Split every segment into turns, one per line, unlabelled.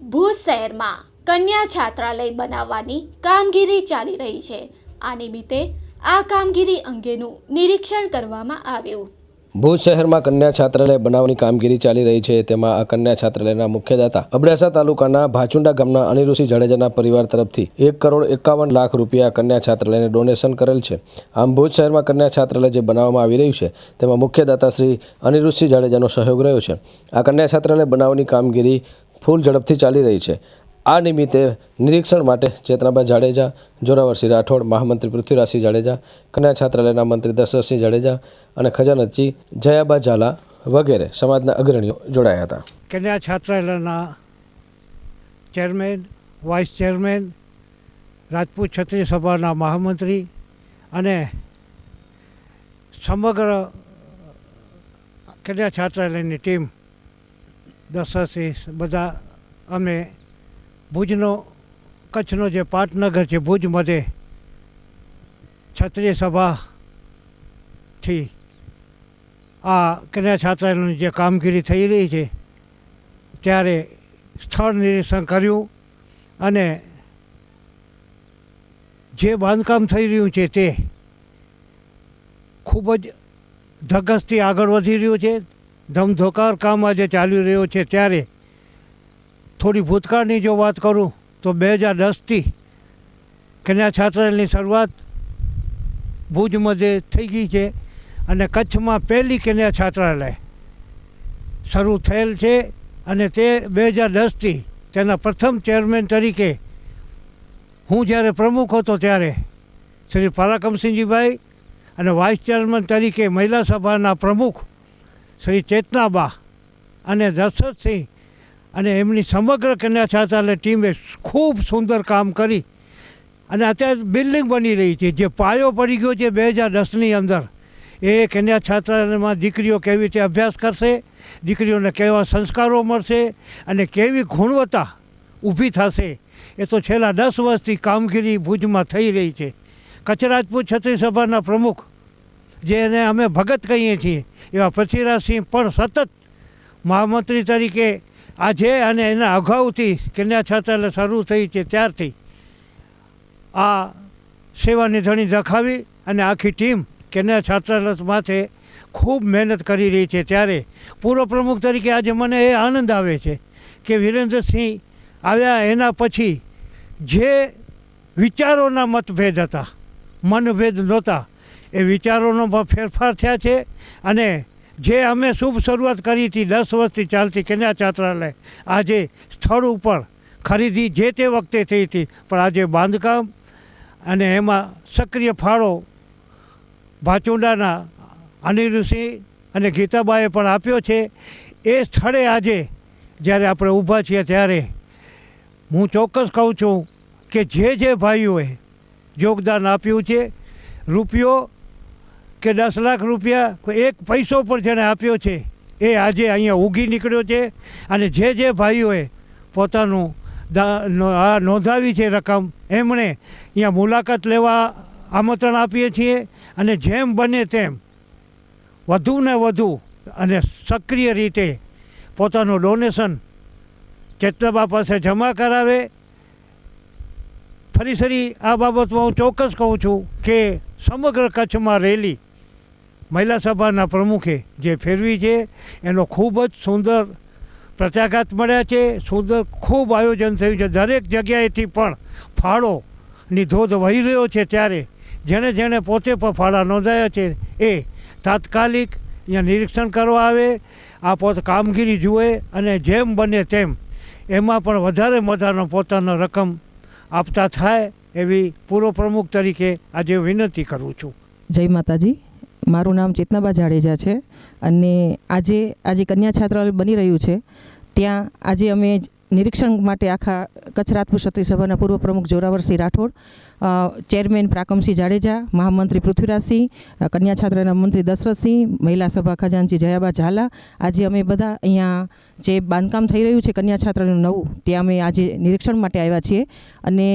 ભુજ શહેરમાં કન્યા છાત્રાલય બનાવવાની કામગીરી ચાલી રહી છે. આ નિમિત્તે આ કામગીરી અંગેનું નિરીક્ષણ કરવામાં આવ્યું.
ભુજ શહેરમાં કન્યા છાત્રાલય બનાવવાની કામગીરી ચાલી રહી છે. તેમાં આ કન્યા છાત્રાલયના મુખ્યદાતા અબડાસા તાલુકાના ભાચુંડા ગામના અનિરુસિંહ જાડેજાના પરિવાર તરફથી એક કરોડ એકાવન લાખ રૂપિયા કન્યા છાત્રાલયને ડોનેશન કરેલ છે. આમ ભુજ શહેરમાં કન્યા છાત્રાલય જે બનાવવામાં આવી રહ્યું છે, તેમાં મુખ્યદાતા શ્રી અનિરુસિંહ જાડેજાનો સહયોગ રહ્યો છે. આ કન્યા છાત્રાલય બનાવવાની કામગીરી ફૂલ ઝડપથી ચાલી રહી છે. આ નિમિત્તે નિરીક્ષણ માટે ચેતનાબા જાડેજા જોરાવરસિંહ રાઠોડ, મહામંત્રી પૃથ્વીરાજસિંહ જાડેજા, કન્યા છાત્રાલયના મંત્રી દશરથસિંહ જાડેજા અને ખજાનચી જયાબા ઝાલા વગેરે સમાજના અગ્રણીઓ જોડાયા હતા.
કન્યા છાત્રાલયના chairman, vice chairman, Rajput Kshatriya સભાના મહામંત્રી અને સમગ્ર કન્યા છાત્રાલયની ટીમ દશરથસિંહ બધા અમે ભુજનો, કચ્છનો જે પાટનગર છે ભુજ મધ્યે ક્ષત્રિય સભાથી આ કન્યા છાત્રાલયની જે કામગીરી થઈ રહી છે, ત્યારે સ્થળ નિરીક્ષણ કર્યું અને જે બાંધકામ થઈ રહ્યું છે તે ખૂબ જ ધગસથી આગળ વધી રહ્યું છે. ધમધોકાર કામ આજે ચાલી રહ્યો છે ત્યારે થોડી ભૂતકાળની જો વાત કરું તો બે હજાર દસથી કન્યા છાત્રાલયની શરૂઆત ભુજ મધ્યે થઈ ગઈ છે અને કચ્છમાં પહેલી કન્યા છાત્રાલય શરૂ થયેલ છે અને તે બે હજાર દસથી તેના પ્રથમ ચેરમેન તરીકે હું જ્યારે પ્રમુખ હતો ત્યારે શ્રી પરાક્રમસિંહજીભાઈ અને વાઇસ ચેરમેન તરીકે મહિલા સભાના પ્રમુખ શ્રી ચેતનાબા અને દશરથસિંહ અને એમની સમગ્ર કન્યા છાત્રાલય ટીમે ખૂબ સુંદર કામ કરી. અને અત્યારે બિલ્ડિંગ બની રહી છે. જે પાયો પડી ગયો છે બે હજાર દસની અંદર. એ કન્યા છાત્રાલયમાં દીકરીઓ કેવી રીતે અભ્યાસ કરશે, દીકરીઓને કેવા સંસ્કારો મળશે અને કેવી ગુણવત્તા ઊભી થશે, એ તો છેલ્લા દસ વર્ષથી કામગીરી ભુજમાં થઈ રહી છે. કચ્છ રાજપૂત છત્રી સભાના પ્રમુખ જેને અમે ભગત કહીએ છીએ. એવા પૃથ્વીરાજસિંહ પણ સતત મહામંત્રી તરીકે આજે અને એના અગાઉથી કન્યા છાત્રાલય શરૂ થઈ છે ત્યારથી આ સેવાની ધણી દખાવી અને આખી ટીમ કન્યા છાત્રાલય માથે ખૂબ મહેનત કરી રહી છે. ત્યારે પૂર્વ પ્રમુખ તરીકે આજે મને એ આનંદ આવે છે કે વિરેન્દ્રસિંહ આવ્યા એના પછી જે વિચારોના મતભેદ હતા, મનભેદ નહોતા એ વિચારોનો ફેરફાર થયા છે અને જે અમે શુભ શરૂઆત કરી હતી દસ વર્ષથી ચાલતી કન્યા છાત્રાલય આજે સ્થળ ઉપર ખરીદી જે તે વખતે થઈ હતી, પણ આજે બાંધકામ અને એમાં સક્રિય ફાળો ભાચુંડાના અનિરુસિંહ અને ગીતાબાએ પણ આપ્યો છે. એ સ્થળે આજે જ્યારે આપણે ઊભા છીએ ત્યારે હું ચોક્કસ કહું છું કે જે જે ભાઈઓએ યોગદાન આપ્યું છે, રૂપિયો કે દસ લાખ રૂપિયા એક પૈસો પણ જેણે આપ્યો છે, એ આજે અહીંયા ઉગી નીકળ્યો છે અને જે જે ભાઈઓએ પોતાનું આ નોંધાવી છે રકમ, એમણે અહીંયા મુલાકાત લેવા આમંત્રણ આપીએ છીએ અને જેમ બને તેમ વધુ ને વધુ અને સક્રિય રીતે પોતાનું ડોનેશન ચેતનાબા પાસે જમા કરાવે. ફરી સરી આ બાબતમાં હું ચોક્કસ કહું છું કે સમગ્ર કચ્છમાં રેલી મહિલા સભાના પ્રમુખે જે ફેરવી છે, એનો ખૂબ જ સુંદર પ્રત્યાઘાત મળ્યા છે, સુંદર ખૂબ આયોજન થયું છે. દરેક જગ્યાએથી પણ ફાળોની ધોધ વહી રહ્યો છે ત્યારે જેણે જેણે પોતે પણ ફાળા નોંધાયા છે, એ તાત્કાલિક અહીંયા નિરીક્ષણ કરવા આવે, આ પોત કામગીરી જુએ અને જેમ બને તેમ એમાં પણ વધારે વધારે પોતાનો રકમ આપતા થાય એવી પૂર્વ પ્રમુખ તરીકે આજે વિનંતી કરું છું.
જય માતાજી. મારું નામ ચેતનાબા જાડેજા છે અને આજે આજે કન્યા છાત્રાલય બની રહ્યું છે. ત્યાં આજે અમે નિરીક્ષણ માટે આખા કચ્છ રાજપૂત ક્ષત્રિય પૂર્વ પ્રમુખ જોરાવરસિંહ રાઠોડ ચેરમેન પ્રાકમસિંહ જાડેજા, મહામંત્રી પૃથ્વીરાજસિંહ કન્યા છાત્રાના મંત્રી દશરથસિંહ મહિલા સભા ખજાનસિંહ જયાબા ઝાલા. આજે અમે બધા અહીંયા જે બાંધકામ થઈ રહ્યું છે કન્યા છાત્રાનું નવું, ત્યાં અમે આજે નિરીક્ષણ માટે આવ્યા છીએ. અને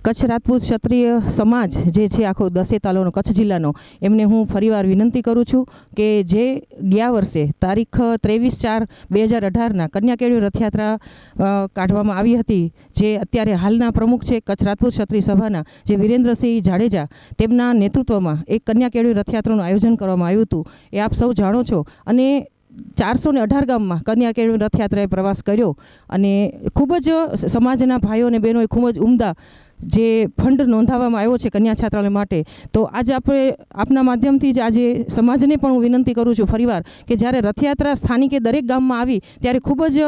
કચ્છ રાજપૂત ક્ષત્રિય સમાજ જે છે આખો દસે તાલુનો કચ્છ જિલ્લાનો, એમને હું ફરીવાર વિનંતી કરું છું કે જે ગયા વર્ષે તારીખ ત્રેવીસ ચાર બે હજાર અઢારના કન્યાકેળવી રથયાત્રા કાઢવામાં આવી હતી, જે અત્યારે હાલના પ્રમુખ છે કચ્છ રાજપૂત ક્ષત્રિય સભાના, જે વિરેન્દ્રસિંહ જાડેજા, તેમના નેતૃત્વમાં એક કન્યાકેળવી રથયાત્રાનું આયોજન કરવામાં આવ્યું હતું. એ આપ સૌ જાણો છો. અને ચારસો ને અઢાર ગામમાં કન્યાકેળવી રથયાત્રાએ પ્રવાસ કર્યો. અને ખૂબ જ સમાજના ભાઈઓ અને બહેનોએ ખૂબ જ ઉમદા જે ફંડ નોંધાવવામાં આવ્યો છે કન્યા છાત્રાલય માટે, તો આજે આપણે આપના માધ્યમથી જ આજે સમાજને પણ હું વિનંતી કરું છું ફરીવાર કે જ્યારે રથયાત્રા સ્થાનિકે દરેક ગામમાં આવી, ત્યારે ખૂબ જ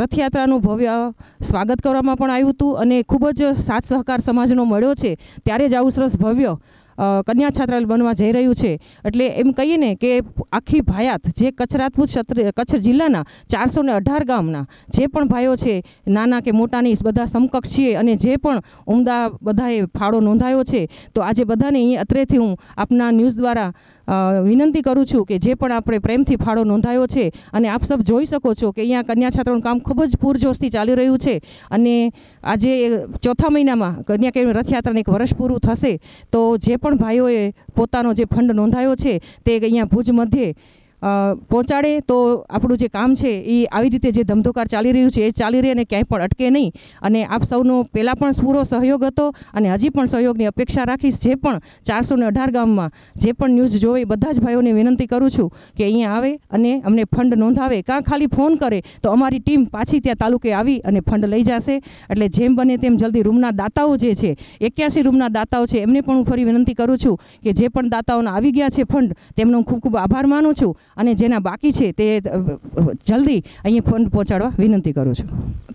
રથયાત્રાનું ભવ્ય સ્વાગત કરવામાં પણ આવ્યું હતું અને ખૂબ જ સાથ સહકાર સમાજનો મળ્યો છે. ત્યારે જ આવું સરસ ભવ્ય કન્યા છાત્રાલય બનવા જઈ રહ્યું છે. એટલે એમ કહીએ ને કે આખી ભાયાત, જે કચ્છ ક્ષત્ર, કચ્છ જિલ્લાના ચારસો ને અઢાર ગામના, જે પણ ભાઈઓ છે, નાના કે મોટાની બધા સમકક્ષ છીએ અને જે પણ ઉમદા બધાએ ફાળો નોંધાયો છે, તો આજે બધાને અહીં અત્રેથી હું આપના ન્યૂઝ દ્વારા વિનંતી કરું છું કે જે પણ આપણે પ્રેમથી ફાળો નોંધાયો છે અને આપ સબ જોઈ શકો છો કે અહીંયા કન્યા છાત્રોનું કામ ખૂબ જ પૂરજોશથી ચાલી રહ્યું છે અને આજે ચોથા મહિનામાં કન્યા કેળવણી રથયાત્રાને એક વર્ષ પૂરું થશે તો જે પણ ભાઈઓએ પોતાનો જે ફંડ નોંધાયો છે તે અહીંયા ભુજ મધ્યે પહોંચાડે તો આપણું જે કામ છે એ આવી રીતે જે ધમધોકાર ચાલી રહ્યું છે એ ચાલી રહે અને ક્યાંય પણ અટકે નહીં. અને આપ સૌનો પહેલાં પણ પૂરો સહયોગ હતો અને હજી પણ સહયોગની અપેક્ષા રાખીશ જે પણ ચારસો ને અઢાર ગામમાં જે પણ ન્યૂઝ જોવે બધા જ ભાઈઓને વિનંતી કરું છું કે અહીંયા આવે અને અમને ફંડ નોંધાવે. કાં ખાલી ફોન કરે તો અમારી ટીમ પાછી ત્યાં તાલુકે આવી અને ફંડ લઈ જશે. એટલે જેમ બને તેમ જલ્દી રૂમના દાતાઓ જે છે, એક્યાસી રૂમના દાતાઓ છે, એમને પણ હું ફરી વિનંતી કરું છું કે જે પણ દાતાઓના આવી ગયા છે ફંડ, તેમનો હું ખૂબ ખૂબ આભાર માનું છું. અને જેના બાકી છે તે જલ્દી અહીંયા ફંડ પહોંચાડવા વિનંતી કરું છું.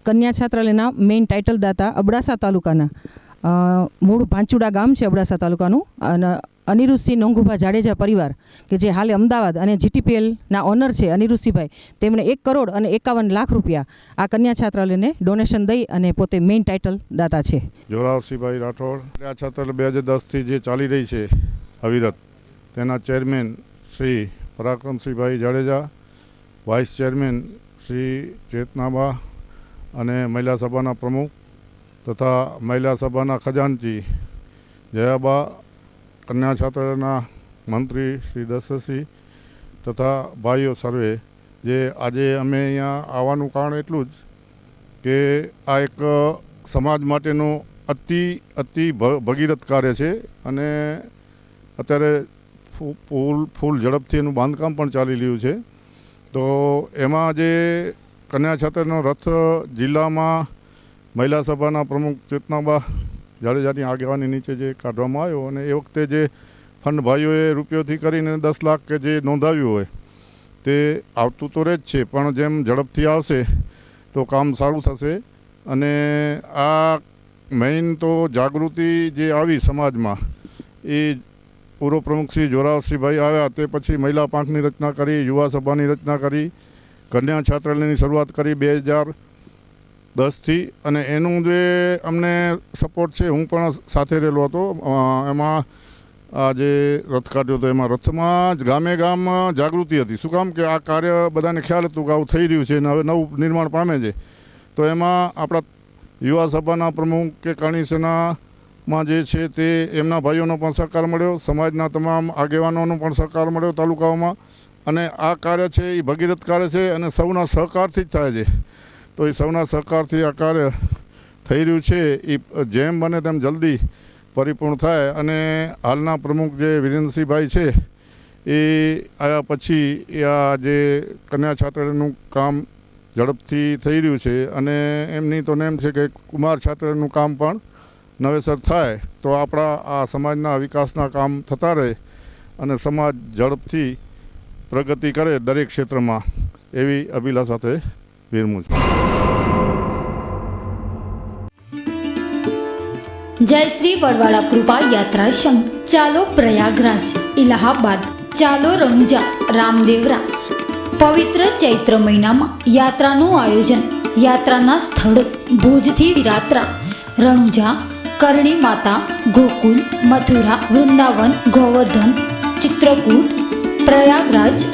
કન્યા છાત્રાલયના મેઇન ટાઇટલ દાતા અબડાસા તાલુકાના મૂળ પાંચુડા ગામ છે અબડાસા તાલુકાનું, અને અનિરુદ્ધસિંહ નોંઘુભા જાડેજા પરિવાર, કે જે હાલે અમદાવાદ અને જીટીપીએલના ઓનર છે અનિરુદ્ધસિંહભાઈ, તેમણે એક કરોડ અને એકાવન લાખ રૂપિયા આ કન્યા છાત્રાલયને ડોનેશન દઈ અને પોતે મેઇન ટાઇટલ દાતા છે.
જોરાવસિંહભાઈ રાઠોડ, કન્યા છાત્રાલય બે હજાર દસથી જે ચાલી રહી છે, અવિરત, તેના chairman Shri Parakramsinhbhai Jadeja vice chairman Shri Chetanaba અને મહિલા સભાના પ્રમુખ તથા મહિલા સભાના ખજાનચી જયાબા, કન્યા છાત્રાલયના મંત્રી શ્રી દશરથસિંહ તથા ભાઈઓ સર્વે, જે આજે અમે અહીંયા આવવાનું કારણ એટલું જ કે આ એક સમાજ માટેનું અતિ અતિ ભગીરથ કાર્ય છે અને અત્યારે ફૂલ ફૂલ ઝડપથી એનું બાંધકામ પણ ચાલી રહ્યું છે. તો એમાં જે કન્યા છાત્રનો રથ જિલ્લામાં મહિલા સભાના પ્રમુખ ચેતનાબા જાડેજાની આગેવાની નીચે જે કાઢવામાં આવ્યો અને એ વખતે જે ફંડ ભાઈઓએ રૂપિયોથી કરીને દસ લાખ કે જે નોંધાવ્યું હોય તે આવતું તો રહે જ છે, પણ જેમ ઝડપથી આવશે તો કામ સારું થશે. અને આ મેઇન તો જાગૃતિ જે આવી સમાજમાં એ પૂર્વ પ્રમુખ શ્રી જોરાવરસિંહભાઈ આવ્યા તે પછી મહિલા પાંખની રચના કરી, યુવા સભાની રચના કરી, કન્યા છાત્રાલયની શરૂઆત કરી બે હજાર દસથી. અને એનું જે અમને સપોર્ટ છે, હું પણ સાથે રહેલો હતો. એમાં આ જે રથ કાઢ્યો હતો, એમાં રથમાં જ ગામે ગામ જાગૃતિ હતી. શું કામ કે આ કાર્ય બધાને ખ્યાલ હતું કે આવું થઈ રહ્યું છે અને હવે નવું નિર્માણ પામે છે. તો એમાં આપણા યુવા સભાના પ્રમુખ કે કરણી સેનામાં જે છે તે એમના ભાઈઓનો પણ સહકાર મળ્યો, સમાજના તમામ આગેવાનોનો પણ સહકાર મળ્યો તાલુકાઓમાં. અને આ કાર્ય છે, એ ભગીરથ કાર્ય છે અને સૌના સહકારથી જ થાય છે. તો એ સૌના સહકારથી આ કાર્ય થઈ રહ્યું છે, એ જેમ બને તેમ જલ્દી પરિપૂર્ણ થાય. અને હાલના પ્રમુખ જે વિરેન્દ્રસિંહભાઈ છે, એ આવ્યા પછી આ જે કન્યા છાત્રાલયનું કામ ઝડપથી થઈ રહ્યું છે. અને એમની તો નેમ છે કે કુમાર છાત્રાલયનું કામ પણ નવેસર થાય, તો આપણા આ સમાજના વિકાસના કામ થતા રહે અને સમાજ ઝડપથી પ્રગતિ કરે દરેક ક્ષેત્રમાં, એવી અભિલાષા સાથે વિરમું છું.
જય શ્રી વડવાળા કૃપા યાત્રા સંઘ ચાલો પ્રયાગરાજ, ઇલાહાબાદ, ચાલો રણુજા, રામદેવરા. પવિત્ર ચૈત્ર મહિનામાં યાત્રાનું આયોજન, યાત્રાના સ્થળ, ભુજથી વિરાત્રા રણુજા કરણી માતા, ગોકુલ, મથુરા, વૃંદાવન, ગોવર્ધન, ચિત્રકૂટ, પ્રયાગરાજ,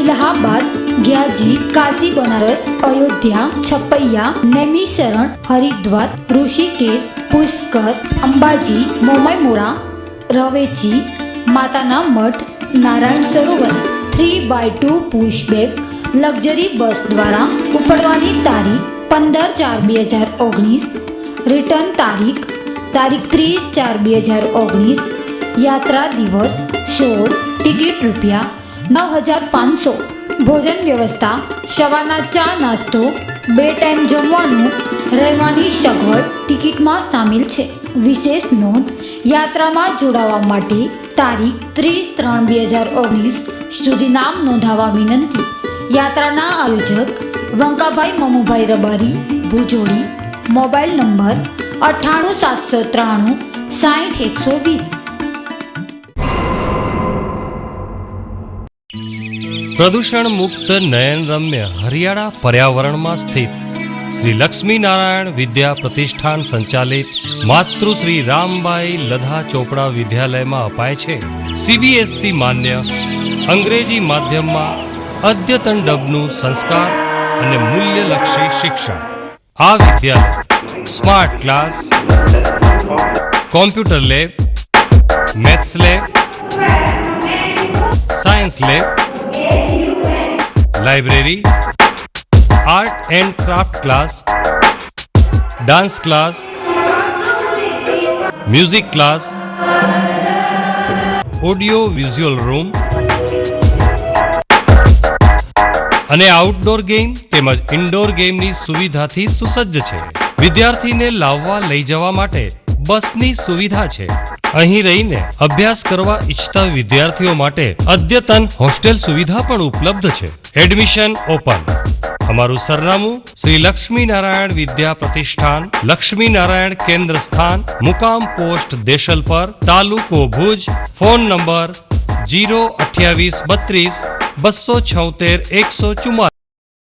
ઇલાહાબાદ, ગ્યાજી, કાશી, બનારસ, અયોધ્યા, છપૈયા, નૈમિશરણ, હરિદ્વાર, ઋષિકેશ, પુષ્કર, અંબાજી મોમાઈમોરા રવેચી, માતાના મઠ, Narayan Sarovar, three by two pushback luxury bus દ્વારા ઉપડવાની તારીખ પંદર ચાર બે હજાર ઓગણીસ, રિટર્ન તારીખ તારીખ ત્રીસ ચાર બે હજાર ઓગણીસ, યાત્રા દિવસ સોળ, ટિકિટ રૂપિયા નવ હજાર પાંચસો. ભોજન વ્યવસ્થા, સવારના ચા નાસ્તો, બે ટાઈમ જમવાનું, રહેવાની સગવડ ટિકિટમાં સામેલ છે. વિશેષ નોંધ, યાત્રામાં જોડાવા માટે તારીખ ત્રીસ ત્રણ બે હજાર ઓગણીસ સુધી નામ નોંધાવવા વિનંતી. યાત્રાના આયોજક વંકાભાઈ મમુભાઈ રબારી, ભુજોડી મોબાઈલ નંબર અઠ્ઠાણું સાતસો ત્રાણું સાઠ એકસો વીસ.
પ્રદૂષણ મુક્ત નયન રમ્ય હરિયાળા પર્યાવરણમાં સ્થિત. શ્રી લક્ષ્મીનારાયણ વિદ્યા પ્રતિષ્ઠાન સંચાલિત માતૃશ્રી રામબાઈ લધા ચોપડા વિદ્યાલયમાં અપાય છે. સીબીએસસી માન્ય અંગ્રેજી માધ્યમમાં અદ્યતન ડબનું સંસ્કાર અને મૂલ્યલક્ષી શિક્ષણ. આ વિદ્યાલય smart class computer lab maths lab science lab library art and craft class dance class music class audio visual room અને આઉટડોર ગેમ તેમજ ઇન્ડોર ગેમની સુવિધાથી સુસજ્જ છે. વિદ્યાર્થીને લાવવા લઈ જવા માટે બસની સુવિધા છે. અહીં રહીને અભ્યાસ કરવા ઈચ્છતા વિદ્યાર્થીઓ માટે અદ્યતન હોસ્ટેલ સુવિધા પણ ઉપલબ્ધ છે. એડમિશન ઓપન અમારું સરનામું શ્રી લક્ષ્મી નારાયણ વિદ્યા પ્રતિષ્ઠાન લક્ષ્મી નારાયણ કેન્દ્ર સ્થાન મુકામ પોસ્ટ દેશલ પર, તાલુકો ભુજ, ફોન નંબર જીરો અઠ્યાવીસ બત્રીસ બસો છોતેર એકસો ચુમ્માલીસ